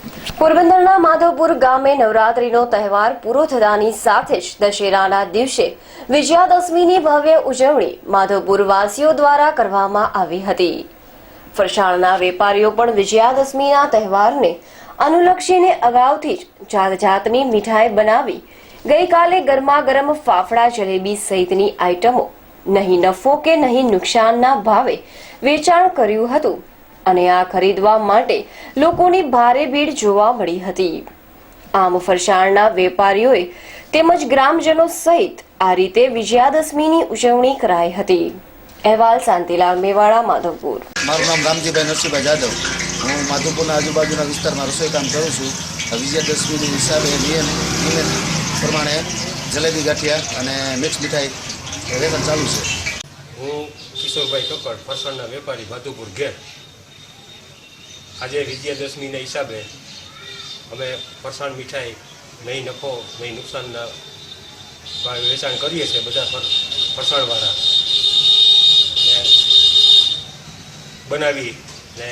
પોરબંદરના માધવપુર ગામે નવરાત્રીનો તહેવાર પૂરો થતાની સાથે જ દશેરાના દિવસે વિજયાદશમીની ભવ્ય ઉજવણી માધવપુર વાસીઓ દ્વારા કરવામાં આવી હતી. ફરસાણના વેપારીઓ પણ વિજયાદશમીના તહેવારને અનુલક્ષીને અગાઉથી જ જાત જાતની મીઠાઈ બનાવી ગઈકાલે ગરમા ગરમ ફાફડા, જલેબી સહિતની આઇટમો નહીં નફો કે નહીં નુકસાનના ભાવે વેચાણ કર્યું હતું. અને આ ખરીદવા માટે લોકોની ભારે ભીડ જોવા મળી હતી. આમ ફરસાણના વેપારીઓએ તેમજ ગ્રામજનો સહિત આ રીતે વિજયાદશમીની ઉજવણી કરાઈ હતી. અહેવાલ શાંતિલાલ મેવાડા માધવપુર. મારું નામ રામજીભાઈ નરસિંહભાઈ જાદવ. હું માધવપુરના આજુબાજુના વિસ્તારમાં રસોઈ કામ કરું છું. આ વિજયાદશમીની હિસાબે નિયમ નિયમ પ્રમાણે જલેબી ગાંઠિયા અને મિક્સ મીઠાઈ વેચાણ ચાલુ છે. હું કિશોરભાઈ કક્કડ ફરસાણના વેપારી માધુપુર ઘેર. આજે વિજયાદશમીના હિસાબે અમે ફરસાણ મીઠાઈ નહીં નફો, નહીં નુકસાનના વેચાણ કરીએ છીએ બધા ફર, ફરસાણવાળા. ને બનાવી ને